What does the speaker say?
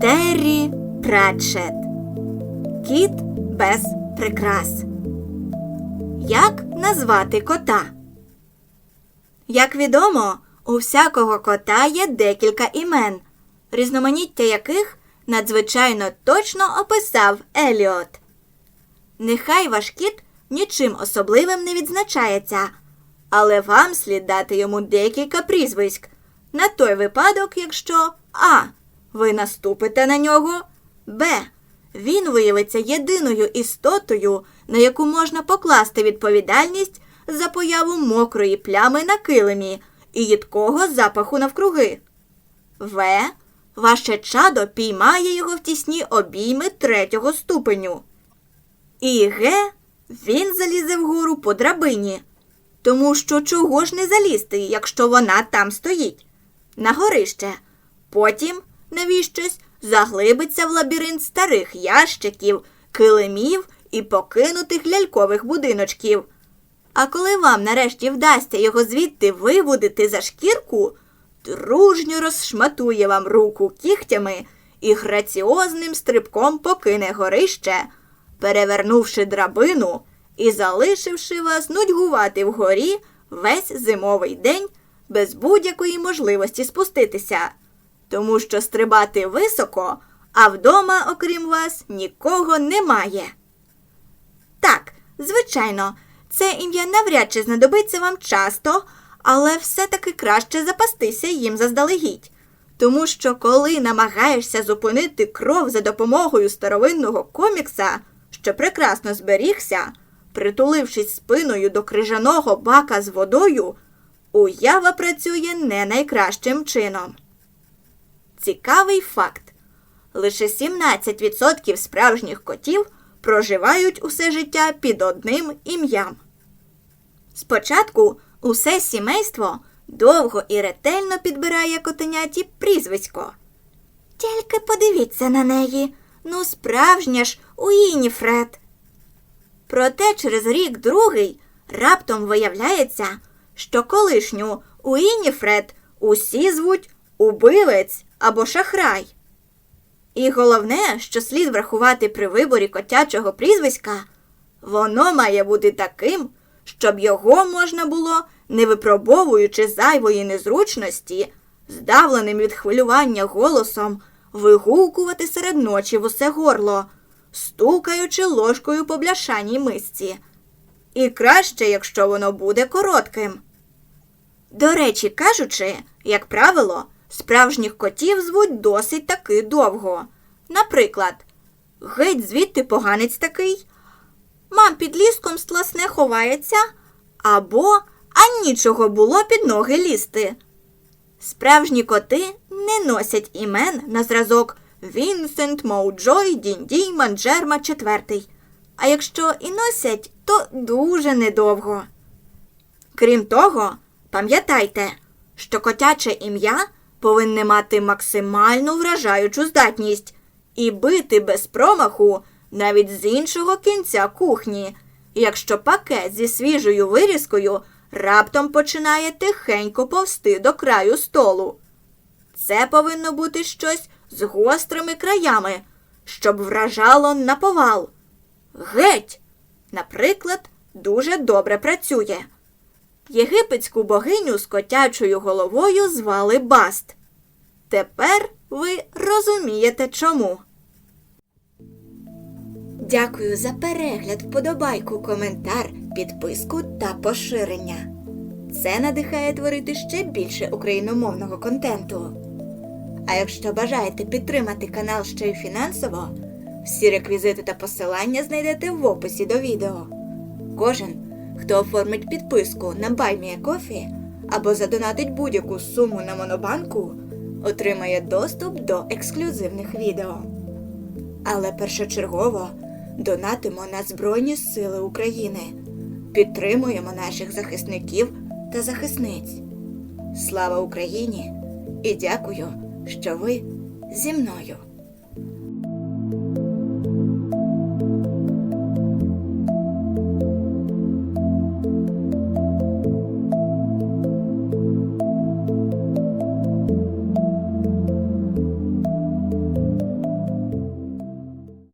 Террі Пратчет. Кіт без прикрас. Як назвати кота? Як відомо, у всякого кота є декілька імен, різноманіття яких надзвичайно точно описав Еліот. Нехай ваш кіт нічим особливим не відзначається, але вам слід дати йому декілька прізвиськ на той випадок, якщо А. Ви наступите на нього, Б. Він виявиться єдиною істотою, на яку можна покласти відповідальність за появу мокрої плями на килимі і їдкого запаху навкруги. В. Ваше чадо піймає його в тісні обійми третього ступеню. І Г. Він залізе вгору по драбині. Тому що чого ж не залізти, якщо вона там стоїть? На горище. Потім, навіщось, заглибиться в лабіринт старих ящиків, килимів і покинутих лялькових будиночків. А коли вам нарешті вдасться його звідти виводити за шкірку, дружньо розшматує вам руку кігтями і граціозним стрибком покине горище, перевернувши драбину і залишивши вас нудьгувати вгорі весь зимовий день без будь-якої можливості спуститися, тому що стрибати високо, а вдома, окрім вас, нікого немає. Так, звичайно, це ім'я навряд чи знадобиться вам часто, але все-таки краще запастися їм заздалегідь. Тому що коли намагаєшся зупинити кров за допомогою старовинного комікса, що прекрасно зберігся, притулившись спиною до крижаного бака з водою, уява працює не найкращим чином. Цікавий факт. Лише 17% справжніх котів проживають усе життя під одним ім'ям. Спочатку усе сімейство довго і ретельно підбирає котеняті прізвисько. Тільки подивіться на неї. Ну, справжня ж Уініфред. Проте через рік другий раптом виявляється, що колишню Уініфред усі звуть убивець або шахрай. І головне, що слід врахувати при виборі котячого прізвиська, воно має бути таким, щоб його можна було, не випробовуючи зайвої незручності, здавленим від хвилювання голосом, вигукувати серед ночі в усе горло, стукаючи ложкою по бляшаній мисці. І краще, якщо воно буде коротким. До речі, кажучи, як правило, справжніх котів звуть досить таки довго. Наприклад, геть звідти поганець такий, мам під ліском стласне ховається, або а нічого було під ноги лізти. Справжні коти не носять імен на зразок Вінсент, Моуджой, Діндій, Манджерма четвертий. А якщо і носять, то дуже недовго. Крім того, пам'ятайте, що котяче ім'я повинне мати максимальну вражаючу здатність і бити без промаху навіть з іншого кінця кухні, якщо пакет зі свіжою вирізкою раптом починає тихенько повсти до краю столу. Це повинно бути щось з гострими краями, щоб вражало на повал. Геть, наприклад, дуже добре працює. Єгипетську богиню з котячою головою звали Баст. Тепер ви розумієте чому. Дякую за перегляд, вподобайку, коментар, підписку та поширення. Це надихає творити ще більше україномовного контенту. А якщо бажаєте підтримати канал ще й фінансово, всі реквізити та посилання знайдете в описі до відео. Кожен, хто оформить підписку на BuyMeACoffee або задонатить будь-яку суму на монобанку, отримає доступ до ексклюзивних відео. Але першочергово донатимо на Збройні Сили України, підтримуємо наших захисників та захисниць. Слава Україні! І дякую, що ви зі мною.